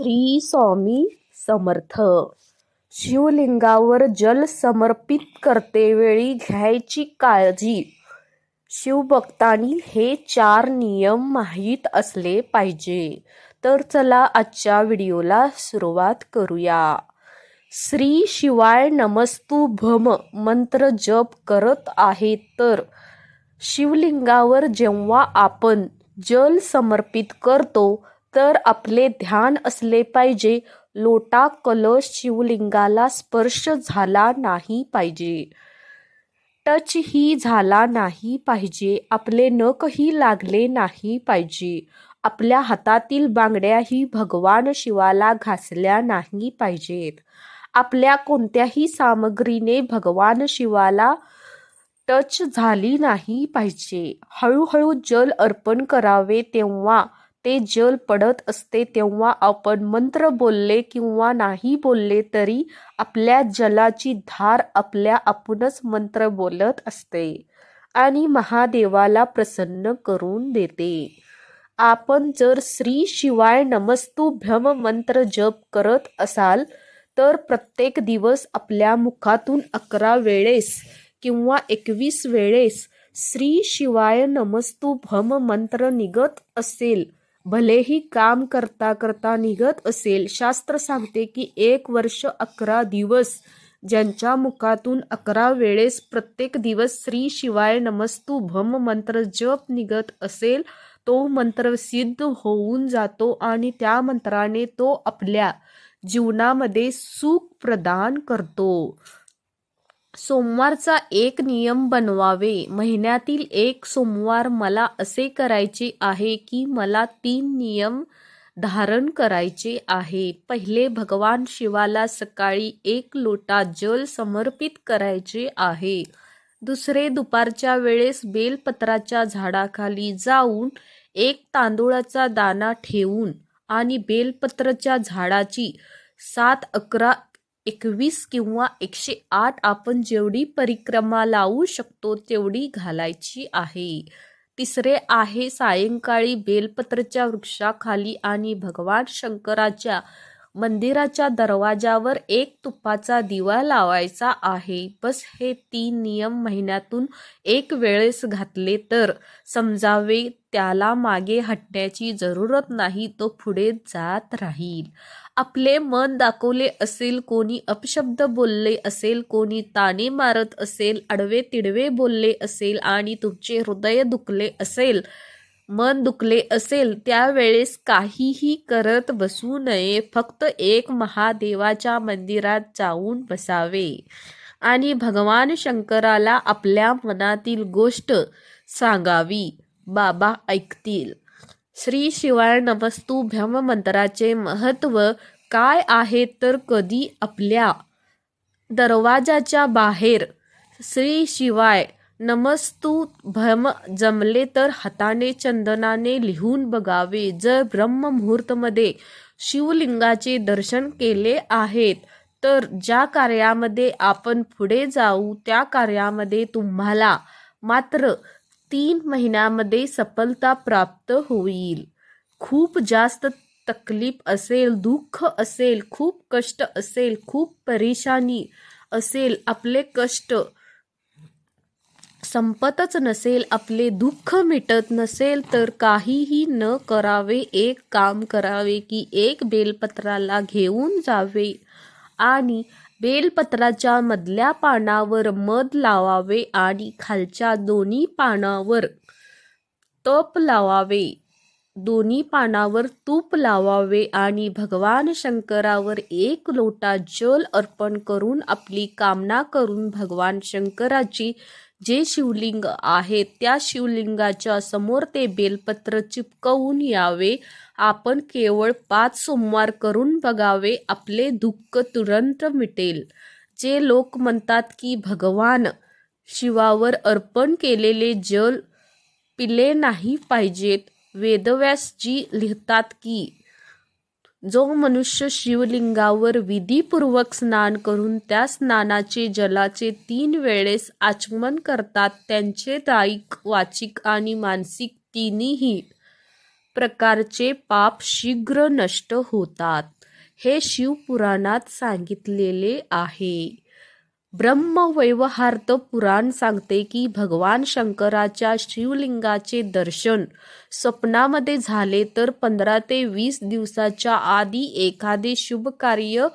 श्री स्वामी समर्थ. शिवलिंगावर जल समर्पित करतेवेळी घ्यायची काळजी. शिवभक्तांनी हे चार नियम माहीत असले पाहिजे. तर चला आजच्या व्हिडिओला सुरुवात करूया. श्री शिवाय नमस्तू भम मंत्र जप करत आहे तर शिवलिंगावर जेव्हा आपण जल समर्पित करतो तर आपले ध्यान असले पाहिजे. लोटा कलश शिवलिंगाला स्पर्श झाला नाही पाहिजे. टच ही झाला नाही पाहिजे. आपले नखही लागले नाही पाहिजे. आपल्या हातातील बांगड्याही भगवान शिवाला घासल्या नाही पाहिजेत. आपल्या कोणत्याही सामग्रीने भगवान शिवाला टच झाली नाही पाहिजे. हळूहळू जल अर्पण करावे तेव्हा ते जल पडत असते तेव्हा आपण मंत्र बोलले किंवा नाही बोलले तरी आपल्या जलाची धार आपल्या आपणच मंत्र बोलत असते आणि महादेवाला प्रसन्न करून देते. आपण जर श्री शिवाय नमस्तू भ्रम मंत्र जप करत असाल तर प्रत्येक दिवस आपल्या मुखातून अकरा वेळेस किंवा एकवीस वेळेस श्री शिवाय नमस्तू भम मंत्र निघत असेल भलेही काम करता करता निघत असेल शास्त्र सांगते की एक वर्ष अकरा दिवस ज्यांच्या मुखातून अकरा वेळेस प्रत्येक दिवस श्री शिवाय नमस्तू भम मंत्र जप निघत असेल तो मंत्र सिद्ध होऊन जातो आणि त्या मंत्राने तो आपल्या जीवनामध्ये सुख प्रदान करतो. सोमवारचा एक नियम बनवावे. महिन्यातील एक सोमवार मला असे करायचे आहे की मला तीन नियम धारण करायचे आहे. पहिले भगवान शिवाला सकाळी एक लोटा जल समर्पित करायचे आहे. दुसरे दुपारच्या वेळेस बेलपत्राच्या झाडाखाली जाऊन एक तांदूळाचा दाना ठेवून आणि बेलपत्राच्या झाडाची सात अकरा एकवीस किंवा एकशे आठ आपण जेवढी परिक्रमा लावू शकतो तेवढी घालायची आहे. तिसरे आहे सायंकाळी बेलपत्रच्या वृक्षाखाली आणि भगवान शंकराच्या मंदिराच्या दरवाजावर एक तुपाचा दिवा लावायचा आहे. बस हे तीन नियम महिन्यातून एक वेळेस घातले तर समजावे त्याला मागे हटण्याची जरूरत नाही तो पुढे जात राहील. आपले मन दाखवले असेल कोणी अपशब्द बोलले असेल कोणी ताने मारत असेल अडवे तिडवे बोलले असेल आणि तुमचे हृदय दुखले असेल मन दुखले असेल त्यावेळेस काहीही करत बसू नये. फक्त एक महादेवाच्या मंदिरात जाऊन बसावे. आणि भगवान शंकराला आपल्या मनातील गोष्ट सांगावी. बाबा ऐकतील. श्री शिवाय नमस्तुभ्यम मंत्राचे महत्त्व काय आहे तर कधी आपल्या दरवाजाच्या बाहेर श्री शिवाय नमस्तू भ्रम जमले तर हाताने चंदनाने लिहून बघावे. जर ब्रह्ममुहूर्तमध्ये शिवलिंगाचे दर्शन केले आहेत तर ज्या कार्यामध्ये आपण पुढे जाऊ त्या कार्यामध्ये तुम्हाला मात्र तीन महिन्यामध्ये सफलता प्राप्त होईल. खूप जास्त तकलीफ असेल दुःख असेल खूप कष्ट असेल खूप परेशानी असेल आपले कष्ट संपतच नसेल आपले दुःख मिटत नसेल तर काहीही न करावे एक काम करावे की एक बेलपत्राला घेऊन जावे. आणि बेलपत्राच्या मधल्या पानावर मध लावावे आणि खालच्या दोन्ही पानावर तप लावावे. दोन्ही पानावर तूप लावावे आणि भगवान शंकरावर एक लोटा जल अर्पण करून आपली कामना करून भगवान शंकराची जे शिवलिंग आहे त्या शिवलिंगाच्या समोर ते बेलपत्र चिपकवून यावे. आपण केवळ पाच सोमवार करून बघावे आपले दुःख तुरंत मिटेल. जे लोक म्हणतात की भगवान शिवावर अर्पण केलेले जल पिले नाही पाहिजेत. वेदव्यासजी लिहितात की जो मनुष्य शिवलिंगावर विधीपूर्वक स्नान करून त्या स्नानाचे जलाचे तीन वेळेस आचमन करतात त्यांचे दायिक वाचिक आणि मानसिक तिन्ही प्रकारचे पाप शीघ्र नष्ट होतात. हे शिवपुराणात सांगितलेले आहे. ब्रह्मवैवहार्त पुराण सांगते की भगवान शंकराच्या शिवलिंगाचे दर्शन स्वप्नामध्ये झाले तर पंधरा ते वीस दिवसाच्या आधी एखादे शुभ कार्य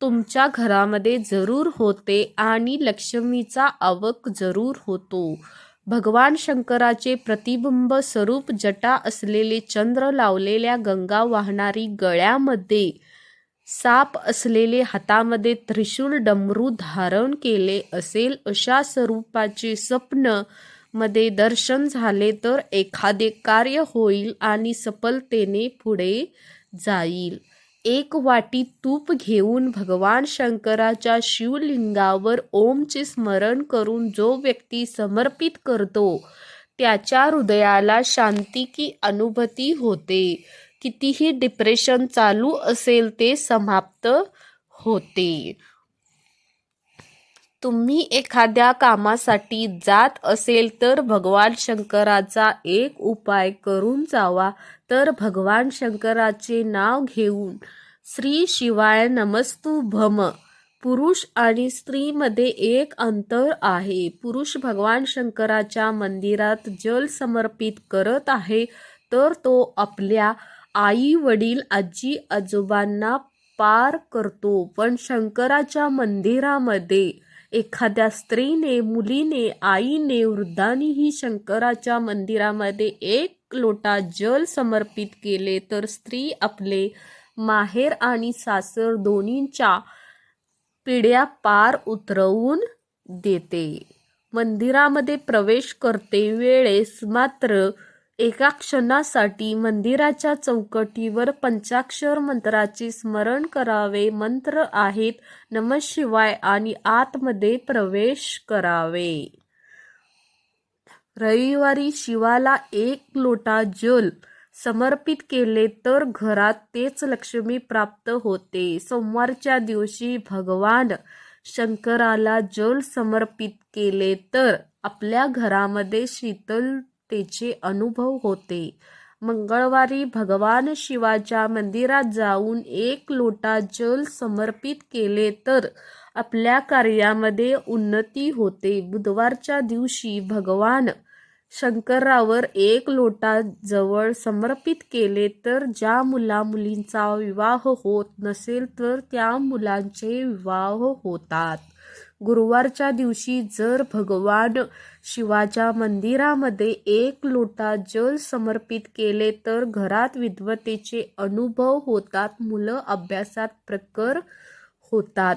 तुमच्या घरामध्ये जरूर होते आणि लक्ष्मीचा आवक जरूर होतो. भगवान शंकराचे प्रतिबिंब स्वरूप जटा असलेले चंद्र लावलेल्या गंगा वाहणारी गळ्यामध्ये साप असलेले हातामध्ये त्रिशूल डमरू धारण केले असेल अशा स्वरूपाचे स्वप्नमध्ये दर्शन झाले तर एखादे कार्य होईल आणि सफलतेने पुढे जाईल. एक वाटी तूप घेऊन भगवान शंकराच्या शिवलिंगावर ओमचे स्मरण करून जो व्यक्ती समर्पित करतो त्याच्या हृदयाला शांती की अनुभूती होते. कितीही डिप्रेशन चालू असेल ते समाप्त होते. तुम्ही एखाद्या कामासाठी जात असेल तर भगवान शंकराचा एक उपाय करून जावा. तर भगवान शंकराचे नाव घेऊन श्री शिवाय नमस्तू भम. पुरुष आणि स्त्रीमध्ये एक अंतर आहे. पुरुष भगवान शंकराच्या मंदिरात जल समर्पित करत आहे तर तो आपल्या आई वडील आजी आजोबांना पार करतो. पण शंकराच्या मंदिरामध्ये एखाद्या स्त्रीने मुलीने आईने वृद्धांनीही शंकराच्या मंदिरामध्ये एक लोटा जल समर्पित केले तर स्त्री आपले माहेर आणि सासर दोन्हींच्या पिढ्या पार उतरवून देते. मंदिरामध्ये प्रवेश करते वेळेस मात्र एका क्षणासाठी मंदिराच्या चौकटीवर पंचाक्षर मंत्राचे स्मरण करावे. मंत्र आहेत नम शिवाय आणि आतमध्ये प्रवेश करावे. रविवारी शिवाला एक लोटा जल समर्पित केले तर घरात तेच लक्ष्मी प्राप्त होते. सोमवारच्या दिवशी भगवान शंकराला जल समर्पित केले तर आपल्या घरामध्ये शीतल शीतलतेचे अनुभव होते मंगळवारी भगवान शिवाच्या मंदिरात जाऊन एक लोटा जल समर्पित केले तर आपल्या कार्यामध्ये उन्नती होते बुधवारच्या दिवशी भगवान शंकरावर एक लोटा जवळ समर्पित केले तर ज्या मुला मुलींचा विवाह होत नसेल तर त्या मुलांचे विवाह होतात. गुरुवारच्या दिवशी जर भगवान शिवाच्या मंदिरामध्ये एक लोटा जल समर्पित केले तर घरात विद्वतेचे अनुभव होतात मुलं अभ्यासात प्रकर होतात.